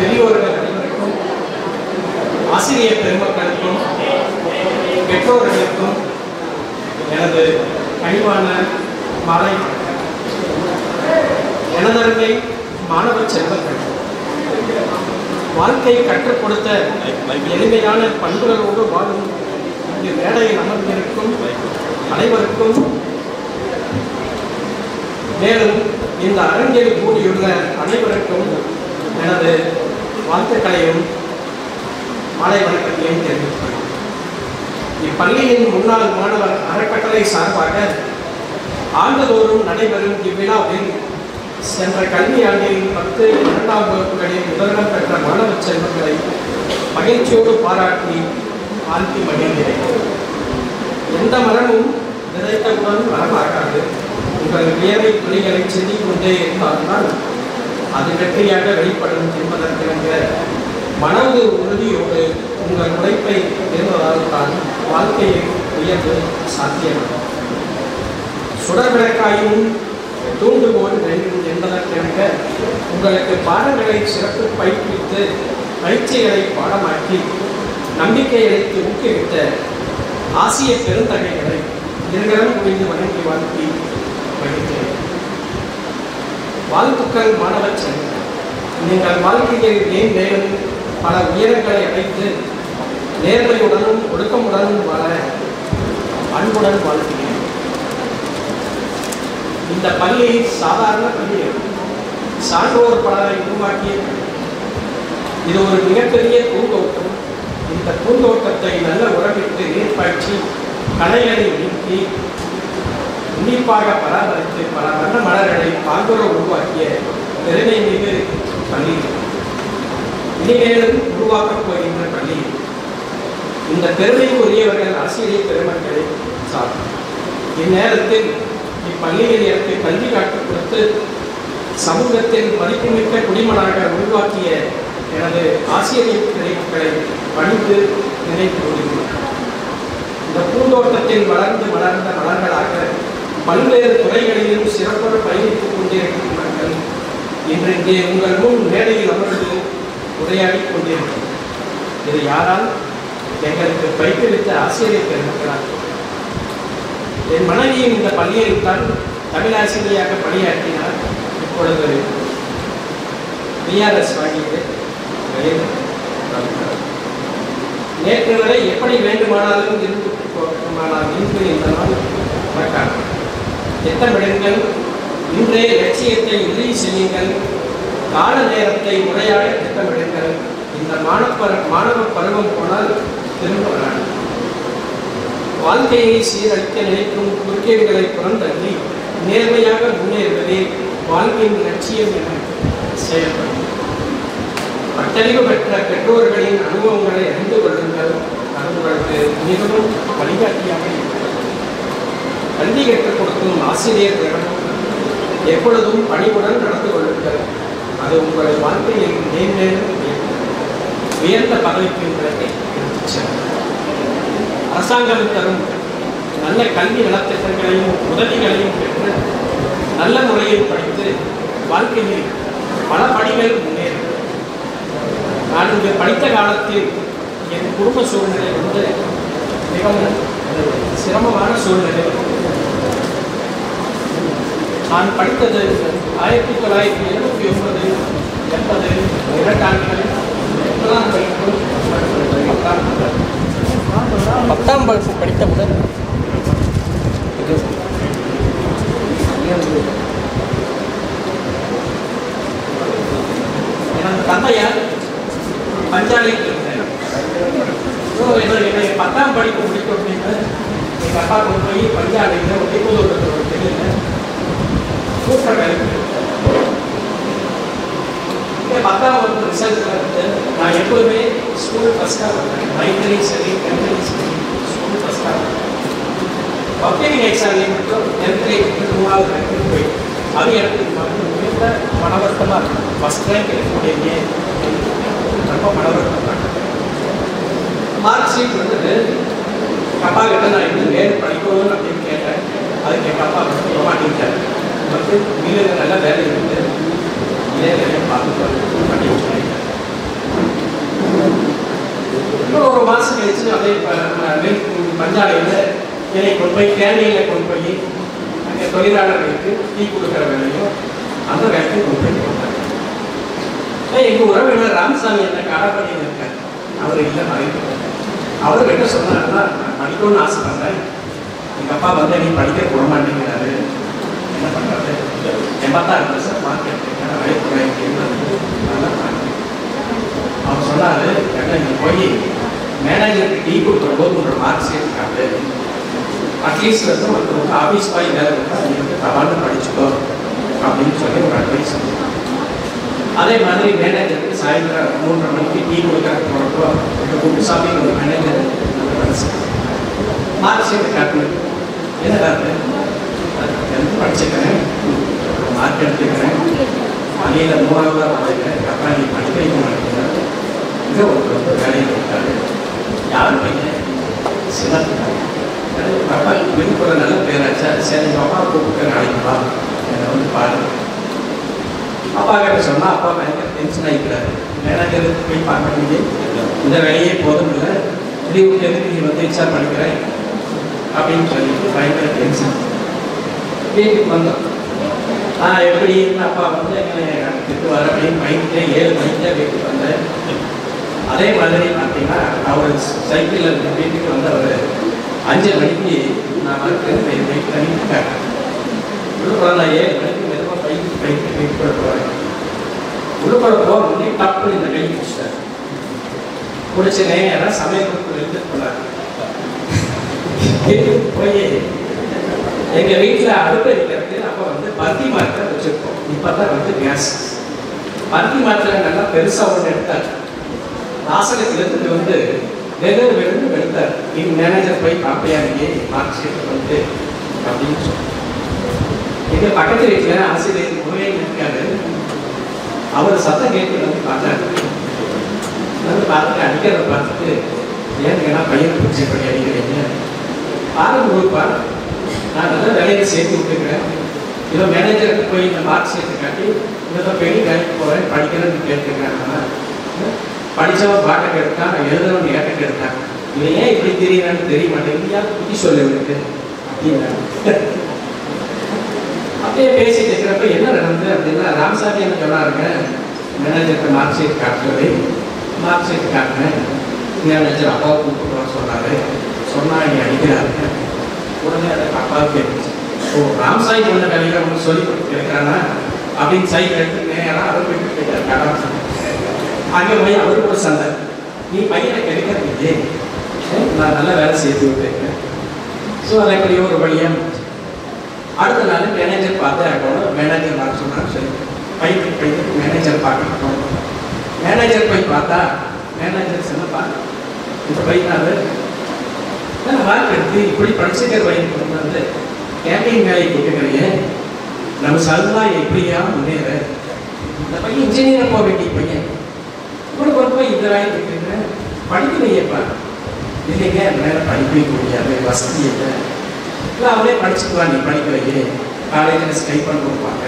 பெரியோர்கள் அனைவருக்கும் ஆசிரியர் பெருமக்களுக்கும் பெற்றோர்களுக்கும் எனது கனிவான மாலை எனதருமை மாணவ செல்வங்கள் வாழ்க்கை கற்றுக் கொடுத்த எளிமையான பண்புகளோடு வாழும் இங்கு மேடையில் அமர்ந்திருக்கும் அனைவருக்கும் மேலும் இந்த அரங்கில் கூடியுள்ள அனைவருக்கும் எனது வாழ்த்துக்களையும் மாலை வணக்கத்தையும் தெரிவித்துள்ளேன் இப்பள்ளியின் முன்னாள் மாணவர் அறக்கட்டளை சார்பாக ஆண்டுதோறும் நடைபெறும் இவ்விழாவில் சென்ற கல்வியாண்டில் பத்து இரண்டாம் வகுப்புகளில் முதலிடம் பெற்ற மாணவ செல்வங்களை மகிழ்ச்சியோடு பாராட்டி வாழ்த்தி மகிழ்கிறேன். எந்த மரமும் விதைத்தவுடன் மரமாகாது உங்கள் வியர்வை துளிகளை செதிக் கொண்டே இருந்தால்தான் அது வெற்றியாக வெளிப்படும் என்பதற்கிணங்க மனது உறுதியோடு உங்கள் உழைப்பை தேர்வதால் தான் வாழ்க்கையில் உயர்வு சாத்தியமாகும். சுடர்விளக்காயும் தூண்டுகோல் வேண்டும் என்பதற்கிணங்க உங்களுக்கு பாடங்களை சிறப்பு பயிற்றுவித்து பயிற்சிகளை பாடமாக்கி நம்பிக்கை அளித்து ஊக்குவித்த ஆசிய பெருந்தகைகளை இருகரம் புரிந்து வணங்கி வாழ்த்தி வாழ்த்துக்கள் மாணவர் நீங்கள் வாழ்க்கையில் ஏன் மேலும் பல உயரங்களை அடைத்து நேர்மையுடனும் ஒடுக்கமுடனும் வாழ அன்புடன் வாழ்கிறேன் இந்த பள்ளி சாதாரண பள்ளி சான்றோர் பலரை உருவாக்கிய இது ஒரு மிகப்பெரிய பூந்தோட்டம். இந்த பூந்தோட்டத்தை நல்ல உறவிட்டு நீர் கலைகளை களைகளை நீக்கி உன்னிப்பாக பராமரித்து பல வண்ண மலர்களை பாங்குற உருவாக்கிய பெருமை மிகு பள்ளி இனிமேலும் உருவாக்கப் போகின்ற பள்ளி இந்த பெருமைக்குரியவர்கள் அரசியலை பெருமக்களை சார்ந்தார் இந்நேரத்தில் இப்பள்ளியில் எனக்கு கல்வி காட்டுக் கொடுத்து சமூகத்தில் மதிப்புமிக்க குடிமனாக உருவாக்கிய எனது ஆசிரியர் பெருமக்களை பணிந்து நினைத்து கொள்கிறேன். இந்த பூந்தோட்டத்தில் வளர்ந்து வளர்ந்த மலர்களாக பல்வேறு துறைகளிலும் சிறப்பாக பயணித்துக் கொண்டிருக்கும் மக்கள் இன்று இங்கே உங்கள் முன் மேடையில் அமர்ந்து உரையாடி கொண்டிருக்கிறோம். இது யாரால் எங்களுக்கு பயிற்றுவித்த ஆசிரியர் பெருமக்களால்? என் மனைவியும் இந்த பள்ளியில் தான் தமிழாசிரியராக பணியாற்றினார். இப்பொழுது பிஆர்எஸ் வாங்கியது நேற்று வரை எப்படி வேண்டுமானாலும் இருந்து போகமானால் இன்று இந்த நாள் மறக்காது. திட்டமிடுங்கள் இன்றைய லட்சியத்தை உறுதி செய்யுங்கள். கால நேரத்தை முறையாக திட்டமிடுங்கள் இந்த மாணவ மாணவ பருவம் போனால் திரும்ப வராது வாழ்க்கையை சீரழிக்க நினைக்கும் குறுக்கீடுகளை புறந்தள்ளி நேர்மையாக முன்னேறுவதே வாழ்க்கையின் லட்சியம் என செயல்படும். பட்டறிவு பெற்ற பெற்றோர்களின் அனுபவங்களை அறிந்து கொள்ளுங்கள். அது உங்களுக்கு மிகவும் வழிகாட்டியாக இருக்கும். கல்வி கற்றுக் கொடுக்கும் ஆசிரியர்களிடம் எப்பொழுதும் பணிவுடன் நடந்து கொள்ளுங்கள். அது உங்கள் வாழ்க்கையில் மேன்மேலும் உயர்ந்த பதவிக்கு உங்களை அரசாங்கம் தரும். நல்ல கல்வி நலத்திட்டங்களையும் உதவிகளையும் பெற்று நல்ல முறையில் படித்து வாழ்க்கையில் பல படிகள் முன்னேறும். நான் இங்கு படித்த காலத்தில் என் குடும்ப சூழ்நிலை வந்து மிகவும் சிரமமான சூழ்நிலை. நான் படித்தது ஆயிரத்தி தொள்ளாயிரத்தி எழுபத்தி ஒன்பது எண்பது இரண்டாண்டுகள் எட்டாம் வகுப்பு மற்றும் பத்தாம் வகுப்பு. பத்தாம் வகுப்பு படித்தவுடன் இது எனது தந்தையார் பஞ்சாலைக்கு இருந்தார் ஸோ என்னுடைய பத்தாம் படிப்பு முடிக்கணும் அப்படின்னு எங்கள் அப்பா கொண்டு போய் பஞ்சாலையில் ஒரு திருப்பூர் தெரியல சூப்பர் வேலைக்கு இங்கே பத்தாம் வகுப்பு ரிசல்ட்டில் வந்து நான் எப்போதுமே ஸ்கூல் ஃபஸ்ட்டாக வந்தேன் நைன்த்லேயும் சரி டென்த்லேயும் சரி. ஸ்கூல் ஃபஸ்ட்டாக வந்தேன் பப்ளிக் எக்ஸாம்லேயும் மட்டும் டென்த்லேயும் மூணாவது ரேங்க்கு போய் அது எனக்கு வந்து மிகுந்த மனவருத்தமாக இருக்கும். ஃபஸ்ட் ரேங்க் எடுக்கக்கூடிய ரொம்ப மனவருத்தமாக இருக்கும். மார்க் ஷீட் வந்து அப்பா கிட்ட நான் இன்னும் மேல் பார்த்துட்டு மீனவர் நல்லா வேலை இருக்குது மீனவர்களை பார்த்து பண்ணி இன்னும் ஒரு மாதம் கழிச்சு அதே பஞ்சாலையில் இதை கொண்டு போய் கேண்டியில் கொண்டு போய் அங்கே தொழிலாளர்களுக்கு டீ கொடுக்குற வேலையும் அந்த வேலையை கொண்டு போய் கொடுத்தாங்க எங்கள் உறவினர் ராமசாமி என்ன காலப்பணியில் இருக்கார் அவர் இல்லை மறைந்து அவர் என்ன சொன்னார்னா படிக்கணும்னு ஆசைப்படுறேன். எங்கள் அப்பா வந்து நீ படிக்க போட மாட்டேங்கிறார். என்ன பண்ணுறது எண்பத்தாறு பர்சன்ட் மார்க் எடுத்துருக்கேன் வயது அவர் சொன்னார் ஏன்னா நீ போய் மேனேஜருக்கு டீ கொடுக்குற போது உங்களோட மார்க் ஷீட் காட்டு அட்லீஸ்ட் வந்து உனக்கு வந்து ஆஃபீஸ் பாய் வேலை இருக்கா நீ வந்து தவாண்டு படிச்சுக்கோ அப்படின்னு சொல்லி ஒரு அட்வைஸ் அதே மாதிரி மேனேஜருக்கு சாயந்தரம் மூன்றரை மணிக்கு டீ கொடுக்குற போகிறப்போ எங்கள் குப்புசாமி ஒரு மேனேஜர் மார்க் ஷீட் காட்டணும் என்ன காட்டு படிச்சுக்கிறேன் மார்க் எடுத்துக்கிறேன் பள்ளியில் மூணாவதாக படிக்கிறேன் அப்புறம் நீ படிக்க வைக்க மாட்டேங்கிறேன் இங்கே ஒரு வந்து வேலையில் இருக்காரு யார் பையன் சிவன் அப்பா விழுப்புர நல்ல பேராச்சா சரி எங்கள் அப்பா கூப்பிட்டு நாளைக்கு வா என்னை வந்து பாரு அப்பா கிட்ட சொன்னால் அப்பா பயங்கர டென்ஷன் ஆகிக்கிறாரு மேனேஜர் போய் பார்க்க முடியும் இந்த வேலையே போதும் இல்லை லீவுக்கு எதுக்கு நீ வந்து எக்ஸாம் படிக்கிறேன் அப்படின்னு சொல்லிட்டு பயங்கர டென்ஷன் வீட்டுக்கு வந்தோம். நான் எப்படி இருந்தா அப்பா வந்து எங்களை திட்டுவார் அப்படின்னு பயந்துட்டு ஏழு மணிக்கு வீட்டுக்கு வந்தேன் அதே மாதிரி பார்த்தீங்கன்னா அவர் சைக்கிளில் இருந்து வீட்டுக்கு வந்தவர் அஞ்சு மணிக்கு நான் வந்து வீட்டில் நின்றுட்டாங்க உள்ளுக்குள்ள நான் ஏழு மணிக்கு மெதுவாக பைக்கு பைக்கு வீட்டுக்குள்ள போகிறேன் உள்ளுக்குள்ள போக முன்னே டப்பு இந்த கை பிடிச்சிட்டார் பிடிச்ச நேரம் சமயத்துக்கு எடுத்துட்டு போனார். போய் எங்க வீட்டுல அடுப்பு இருக்கிறது நம்ம வந்து பருத்தி மரத்தை வச்சிருக்கோம் இப்பதான் வந்து கேஸ் பருத்தி மாத்திரை நல்லா பெருசா ஒன்று எடுத்தார் வாசகத்துல இருந்து வந்து வெறும் வெறும் எடுத்தார் நீ மேனேஜர் போய் பாப்பையா நீ மார்க் ஷீட் வந்து அப்படின்னு சொல்லி எங்க பக்கத்து வீட்டுல ஆசிரியர் முருகன் இருக்காரு அவர் சத்தம் கேட்டு வந்து பார்த்தாரு. வந்து பார்த்துட்டு அடிக்கிறத பார்த்துட்டு ஏன்னு கேட்டா பையன் பிடிச்சி படி அடிக்கிறீங்க? பாருங்க கொடுப்பா நான் நல்ல வேலையை சேர்த்து விட்டுக்கிறேன் ஏதோ மேனேஜருக்கு போய் இந்த மார்க் சேர்த்து காட்டி இதோ பெரிய வேலைக்கு போகிறேன் படிக்கிறேன்னு கேட்டுக்கிறேன் ஆனால் படித்தவன் பாட்டை கெடுத்தான் எழுதுறவன் ஏட்ட கெடுத்தான் இவன் ஏன் இப்படி தெரியறான்னு தெரிய மாட்டேங்குது யார் புத்தி சொல்லு இவனுக்கு அப்படின்னா அப்படியே பேசிட்டு இருக்கிறப்ப என்ன நடந்தது அப்படின்னா ராமசாமி என்ன சொன்னாருங்க மேனேஜருக்கு மார்க் ஷீட் காட்டுறது மார்க் ஷீட் காட்டினேன் மேனேஜர் அப்பாவை கூப்பிட்டு சொன்னார் சொன்னாரு சொன்னா நீ அடிக்கிறாருங்க. உடனே அதை அப்பாவுக்கு கேட்டுச்சு ஓ ராமசாமி பண்ண வேலையை அவனுக்கு சொல்லி கொடுத்துருக்கிறானா அப்படின்னு சைட் எடுத்து நேரம் அவர் போயிட்டு போயிட்டார் கடன் அங்கே போய் அவருக்கு ஒரு சண்டை. நீ பையனை கிடைக்கிறது இல்லையே நான் நல்ல வேலை சேர்த்து விட்டுருக்கேன் ஸோ அதை எப்படியோ ஒரு வழியாக அடுத்த நாள் மேனேஜர் பார்த்து ஆகணும் மேனேஜர் வர சொன்னார் சரி பையனுக்கு பையனுக்கு மேனேஜர் பார்க்க மேனேஜர் போய் பார்த்தா மேனேஜர் சொன்னப்பா இந்த பையனாரு நான் மார்க் எடுத்து இப்படி படிச்சுக்கிற பையன் வந்து கேண்டீன் வேலைக்கு கொடுக்குறீங்க நம்ம சல்மா எப்படியா முன்னேற? இந்த பையன் இன்ஜினியர் போக வேண்டிய பையன். கூட கொண்டு இந்த வேலைக்கு கொடுக்குறேன் படிக்கலையேப்பா இல்லைங்க என்னால் படிக்கவே முடியாது வசதி இல்லை. இல்லை அவனே படிச்சுக்குவான் நீ படிக்கலையே. காலேஜில் ஸ்டைப்பன் கொடுப்பாங்க.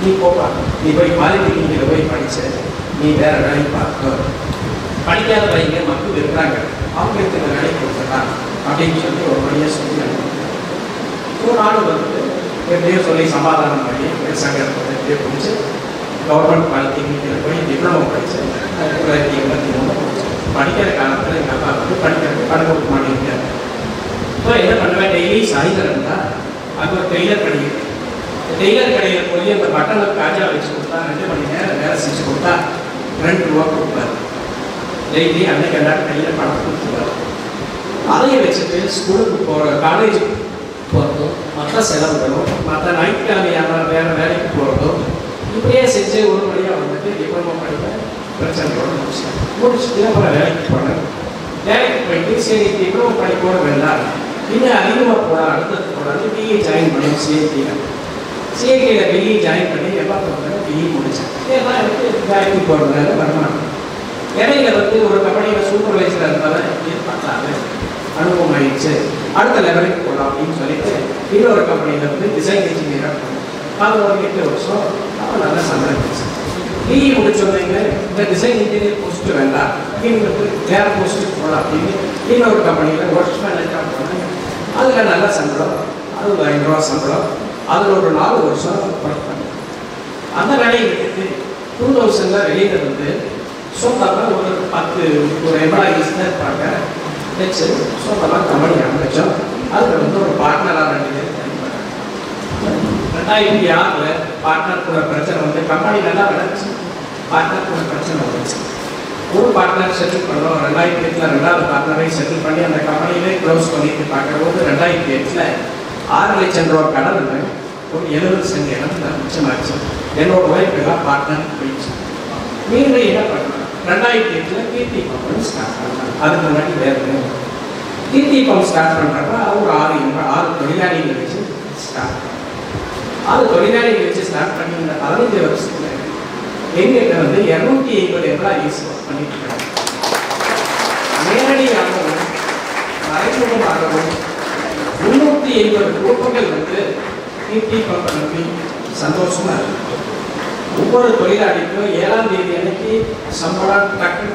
நீ போப்பா நீ போய் பாலிடெக்னிக்கில் போய் படிச்ச நீ வேற வேலைக்கு பார்க்க படிக்காத பையங்க மக்கள் இருக்கிறாங்க ஆங்கிலத்தில் இந்த வேலைக்கு அப்படின்னு சொல்லி ஒரு வழியாக சொல்லி அனுப்புனாங்க. ஒரு நாள் வந்து எப்படியோ சொல்லி சமாதானம் பண்ணி சங்கத்தை எப்படியோ பிடிச்சி கவர்மெண்ட் பாலிடெக்னிக்கில் போய் டிப்ளமோ படித்து ஆயிரத்தி தொள்ளாயிரத்தி எண்பத்தி மூணு படிக்கிற காலத்தில் எங்கள் அப்பா வந்து படிக்கிறதுக்கு பணம் கொடுக்க மாட்டேங்கிறார் ஸோ என்ன பண்ணுவேன்? டெய்லி சாயந்தரம் தான் அங்கே ஒரு டெய்லர் கடை டெய்லர் கடையில் போய் அந்த பட்டனை காஜா வச்சு கொடுத்தா ரெண்டு மணி நேரம் வேலை செஞ்சு கொடுத்தா ரெண்டு ரூபா கொடுப்பாரு. டெய்லி அன்னைக்கு எல்லாரும் கையில் பணம் கொடுத்துருவாரு அதையை வச்சுட்டு ஸ்கூலுக்கு போகிற காலேஜ் போகிறதும் மற்ற செலவுகளும் மற்ற ஞாயிற்றுக்கிழமையான வேறு வேலைக்கு போகிறதும் இப்படியே செஞ்சு ஒரு வழியாக வந்துட்டு டிப்ளமோ படிப்பேன் பிரச்சனையோட முடிச்சேன் முடிச்சுட்டு அப்புறம் வேலைக்கு போனேன். வேலைக்கு போயிட்டு சரி டிப்ளமோ படிப்போட வேண்டாம் இன்னும் அதிகமாக போகலாம் அடுத்தது போகலாம் பிஏ ஜாயின் பண்ணேன் சிஐடியில் சிஐடியில் பிஇ ஜாயின் பண்ணி எப்போ போகிறேன் பிஇ முடித்தேன் ஏன்னா எனக்கு வேலைக்கு போகிறதுனால வருமானம். இடையில வந்து ஒரு கம்பெனியில் சூப்பர்வைசராக இருந்தாலும் எதிர்பார்த்தாங்க அனுபவம் ஆயிடுச்சு அடுத்த லெவலுக்கு போகலாம் அப்படின்னு சொல்லிட்டு இன்னொரு கம்பெனியில் வந்து டிசைன் இன்ஜினியராக போனேன் அது ஒரு எட்டு வருஷம். அப்போ நல்ல சம்பளம் நீ பிஇ இந்த டிசைன் இன்ஜினியர் போஸ்ட் வேண்டாம் நீங்கள் வந்து வேறு போஸ்ட்டுக்கு போகலாம் அப்படின்னு இன்னொரு கம்பெனியில் ஒர்க் மேனேஜராக போனேன் அதில் நல்ல சம்பளம் அறுபதாயிரம் ரூபா சம்பளம். அதில் ஒரு நாலு வருஷம் ஒர்க் பண்ணேன் அந்த வேலையை விட்டுட்டு டூ தௌசண்டில் வெளியில் வந்து சொந்தமாக ஒரு பத்து ஒரு எம்ப்ளாயீஸ் தான் இருப்பாங்க. நெக்ஸ்ட் சொந்தமாக கம்பெனி ஆரம்பித்தோம் அதில் வந்து ஒரு பார்ட்னராக ரெண்டு பேர் ரெண்டாயிரத்தி ஆறில் பார்ட்னர் கூட பிரச்சனை வந்து கம்பெனி நல்லா வளர்ச்சி பார்ட்னர் கூட பிரச்சனை வந்துச்சு. ஒரு பார்ட்னர் செட்டில் பண்ணோம். ரெண்டாயிரத்தி எட்டில் ரெண்டாவது பார்ட்னரை செட்டில் பண்ணி அந்த கம்பெனியிலே க்ளோஸ் பண்ணிட்டு பார்க்கும்போது ரெண்டாயிரத்தி எட்டில் ஆறு லட்சம் ரூபா கடன் ஒரு எழுபது சென்ட் இடம் நான் மிச்சமாச்சு. என்னோட ஒய்ஃப் எல்லாம் பார்ட்னர் போயிடுச்சு. மீண்டும் என்ன பண்ணுறோம் ரெண்டாயிரத்தி எட்டில் கீர்த்தி கம்பெனி ஸ்டார்ட் பண்ணுறாங்க அதுக்கு முன்னாடி வேறு கீர்த்தி பம்ப் ஸ்டார்ட் பண்ணுறப்ப ஒரு ஆறு எம்ப- ஆறு தொழிலாளிகள் வச்சு ஸ்டார்ட் பண்ணேன் ஆறு தொழிலாளிகளை வச்சு ஸ்டார்ட் பண்ணி இந்த பதினஞ்சு வருஷத்துல எங்கிட்ட வந்து இரநூத்தி ஐம்பது எம்ப்ளாயீஸ் ஒர்க் பண்ணிட்டு இருக்காங்க. நேரடியாகவும் மறைமுகமாகவும் முன்னூற்றி ஐம்பது குடும்பங்கள் வந்து கீர்த்தி பம்பை சந்தோஷமாக சந்தோஷமா இருக்கு. ஒவ்வொரு தொழிலாளிக்கும் ஏழாம் தேதி அன்னைக்கு சம்பளம் டக்கு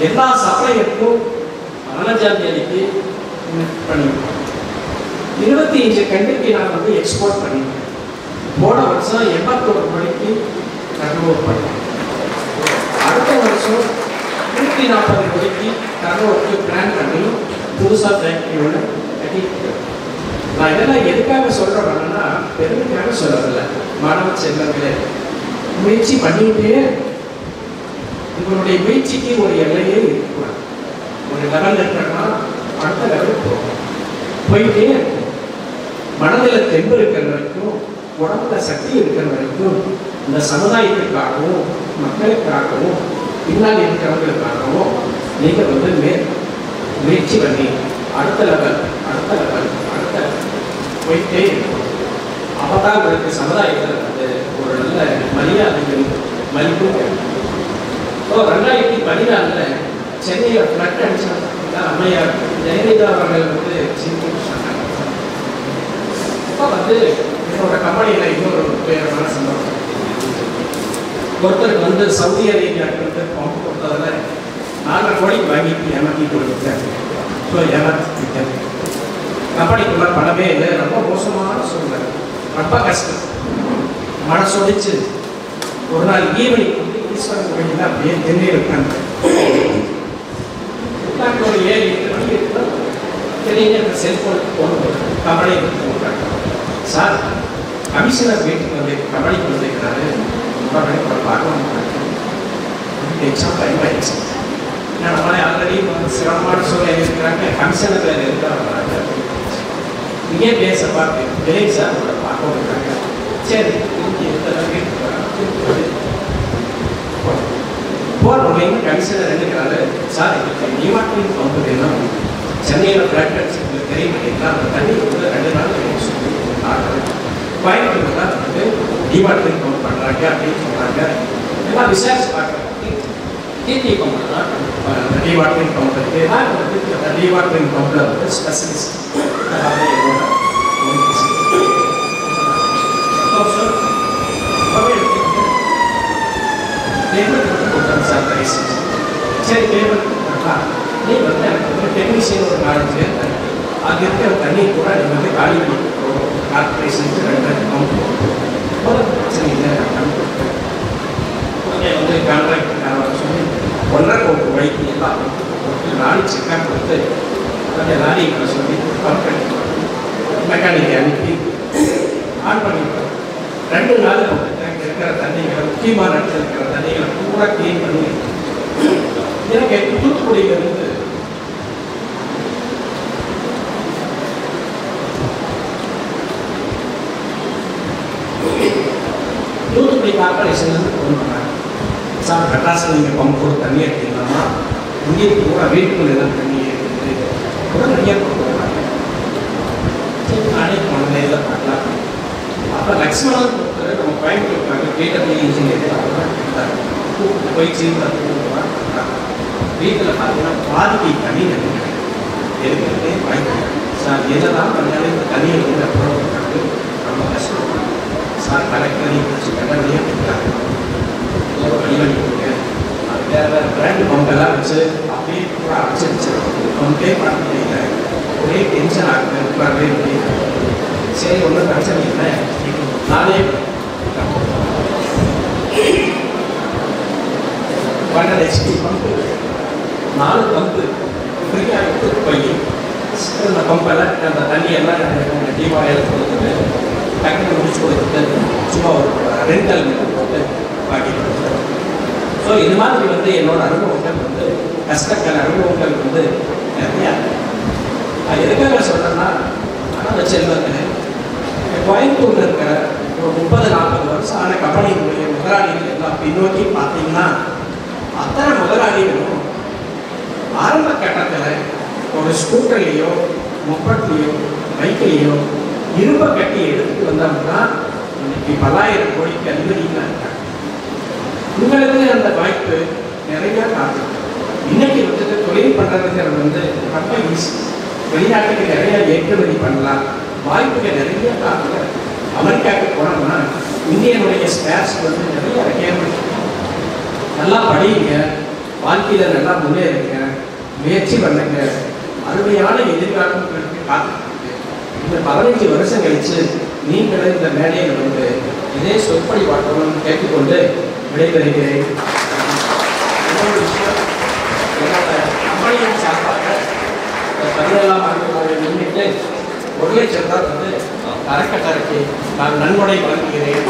எல்லா சப்ளையருக்கும் பதினஞ்சாம் தேதிக்கு பண்ணிருக்கோம் இருபத்தி அஞ்சு கண்டுக்கு நாங்கள் வந்து எக்ஸ்போர்ட் பண்ணியிருக்கேன் போன வருஷம் எண்பத்தோரு மணிக்கு டர்னோவர் பண்ணோம் அடுத்த வருஷம் நூற்றி நாற்பது மணிக்கு டர்னோவருக்கு பிளான் பண்ணி புதுசாக ஃபேக்ட்ரி ஒன்று கட்டிட்டு நான் இதெல்லாம் எதுக்காக சொல்கிறேன்னா பெருமைக்காக சொல்லவில்லை. மாணவ செல்வங்களே முயற்சி பண்ணிக்கிட்டே உங்களுடைய முயற்சிக்கு ஒரு எல்லையே இருக்கக்கூடாது. ஒரு லெவல் இருக்கிறனா அடுத்த லெவலுக்கு போகும் போயிட்டே இருக்கும் மனதில் தெம்பு இருக்கிற வரைக்கும் உடம்புல சக்தி இருக்கிற வரைக்கும் இந்த சமுதாயத்திற்காகவும் மக்களுக்காகவும் பின்னால் இருக்கிறவங்களுக்காகவும் நீங்கள் வந்து மே முயற்சி பண்ணி அடுத்த லெவல் போயிட்டே இருக்கும். அப்போ உங்களுக்கு சமுதாயத்தில் வந்து ஒரு நல்ல மரியாதையும் மதிப்பும் கிடைக்கும். ஸோ ரெண்டாயிரத்தி பதினாலில் சென்னையில் ஃப்ளட் அடிச்சாங்க அம்மையார் ஜெயலலிதா அவர்கள் வந்து சின்ன இப்போ வந்து என்னோட கம்பெனியில் இன்னொரு பேரான சந்தோஷம் ஒருத்தருக்கு வந்து சவுதி அரேபியாவுக்கு வந்து பம்ப் கொடுத்ததில் நாலரை கோடிக்கு வாங்கிட்டு ஏமாற்றி கொடுத்தேன் ஸோ ஏமாற்றிட்டேன் கம்பெனிக்குள்ள பணமே இல்லை. ரொம்ப மோசமான சூழ்நிலை. ரொம்ப கஷ்டம். மழை சொடிச்சு ஒரு நாள் ஈவினிங் வந்து ஈஸ்வரன் கோயில் அப்படியே தென்னையில் உட்காந்து உட்காந்து ஒரு ஏழு எட்டு மணி இருக்கும் செல்ஃபோனுக்கு ஃபோன் போட்டு கம்பெனி சார் கமிஷனர் வீட்டுக்கு வந்து கம்பெனிக்கு வந்திருக்கிறாரு. ரொம்ப கூட பார்க்க எக்ஸாம் டைம் ஆயிடுச்சு. நான் நம்மளே ஆல்ரெடி சிரமமான சூழ்நிலை இருக்கிறாங்க. கமிஷனர் வேறு இருக்கிறாங்க நீங்க பேச பார்த்து இல்லைங்க சார் கூட பார்க்க விடுறாங்க சரி இன்னைக்கு எத்தனை வீட்டுக்கு சார் எங்களுக்கு நியூமார்க்கிங் பம்பு வேணும். சென்னையில் பிளாட் உங்களுக்கு தெரிய மாட்டேங்களா அந்த தண்ணி வந்து ரெண்டு நாள் சொல்லி கோயம்புத்தூர் தான் வந்து டிமார்க்கிங் பம்ப் பண்ணுறாங்க அப்படின்னு சொல்கிறாங்க எல்லாம் விசாரிச்சு பார்க்குறேன் டிடி பம்ப் தான் டிவாட்டரிங் இருக்குது வந்து பம்பில் வந்து ஸ்பெஷலிஸ்ட் அதாவது என்னோட சந்தோஷம் அப்பவே எடுத்துக்கிட்டு பேமெண்ட் கொடுத்தாங்க சார் பிரைஸ் சரி பேமெண்ட் கொடுத்தாங்களா நீ வந்து எனக்கு வந்து டெக்னீஷியன் ஒரு நாலு பேர் தண்ணி அங்கே இருக்கிற தண்ணி கூட நீங்கள் வந்து காலி பண்ணி கார்பரேஷனுக்கு ரெண்டு அமௌண்ட் ஒரு பிரச்சனை இல்லை நான் வந்து கான்ட்ராக்ட் சொல்லி ஒன்றரை கோடி ரூபாய்க்கு எல்லாம் கொடுத்து லாரி செக்காக கொடுத்து அந்த லாரி வர சொல்லி கான்ட்ராக்ட் மெக்கானிக்கை அனுப்பி ஆன் பண்ணிவிட்டோம் ரெண்டு நாள் இருக்கிற தண்ணி முக்கியமான இடத்துல இருக்கிற தண்ணிகளை பூரா கிளீன் பண்ணி எனக்கு தூத்துக்குடியிலிருந்து தூத்துக்குடி கார்பரேஷன்லேருந்து ஃபோன் பண்ணாங்க சார் பிரகாசம் நீங்கள் பம்ப் போட்டு தண்ணி எடுத்தீங்கன்னா இங்கே பூரா வீட்டுக்குள்ள எல்லாம் தண்ணி இருக்குது உடனடியாக கொடுக்குறாங்க. சரி நானே போன பார்க்கலாம். அப்புறம் லக்ஷ்மணன் ஒருத்தர் நம்ம கோயம்புத்தூருக்காக கேட்டபிள் வீட்டில் பார்த்தீங்கன்னா பாதிக்கு தனி எடுக்கிறதே வாய்ப்பு சார் எதெல்லாம் பண்ணாலும் இந்த தனி வந்து அப்புறம் ரொம்ப கஷ்டம் சார் கலெக்டர் கடலையே கொடுக்குறாங்க வேறு வேறு பிராண்ட் பம்பெல்லாம் வச்சு அப்படியே கூட அடிச்சிருச்சு ஒன்றே பண்ண முடியல ஒரே டென்ஷன் ஆகுது உட்காரவே முடியல. சரி ஒன்றும் பிரச்சனை இல்லை. நானே பன்னெண்டு ஹெச்பி பம்பு நாலு பம்பு ஃப்ரீயாக எடுத்து போய் அந்த பம்பில் அந்த தண்ணியெல்லாம் தீபாவளியில் கொடுத்துட்டு டக்குனு முடிச்சு கொடுத்துட்டு சும்மா ஒரு ரெண்டல் மீட்டர் போட்டு பாக்கி கொடுத்துருவோம் ஸோ இது மாதிரி வந்து என்னோட அனுபவங்கள் வந்து கஷ்டங்கள் அனுபவங்கள் வந்து நிறையா அது எதுக்காக சொல்கிறேன்னா ஆனால் செல்வத்தில் கோயம்புத்தூரில் இருக்கிற ஒரு முப்பது நாற்பது வருஷம் ஆன கம்பெனிகளுடைய முதலாளிகள் எல்லாம் பின்னோக்கி பார்த்தீங்கன்னா அத்தனை முதலாளிகளும் ஆரம்ப கட்டத்தில் ஒரு ஸ்கூட்டர்லேயோ முப்பட்லேயோ பைக்லேயோ இரும்பை கட்டி எடுத்துட்டு வந்தோம்னா இன்னைக்கு பல்லாயிரம் கோடிக்கு அதிபதிகளாக இருக்காங்க. உங்களுக்கு அந்த வாய்ப்பு நிறைய காத்து இன்னைக்கு வந்துட்டு தொழில் பண்ணுறதுங்கிறது வந்து ரொம்ப ஈஸி வெளிநாட்டுக்கு நிறைய ஏற்றுமதி பண்ணலாம். வாய்ப்புகள் நிறைய காத்துல அமெரிக்காவுக்கு போனோம்னா இந்தியனுடைய ஸ்பேர்ஸ் வந்து நிறைய ரெக்கையமெண்ட் நல்லா படியுங்க வாழ்க்கையில் நல்லா முன்னேறுங்க முயற்சி பண்ணுங்க. அருமையான எதிர்காலம் உங்களுக்கு இந்த பதினஞ்சு வருஷம் கழிச்சு நீங்களும் இந்த மேடையில் வந்து இதே சொற்படி வாட்டணும்னு கேட்டுக்கொண்டு விடைபெறுகிறேன். சார்பாக பதினேழாம் ஆண்டு முன்னிட்டு ஒரு லட்சம் தான் வந்து அறக்கட்டளைக்கு நான் நன்கொடை வழங்குகிறேன்.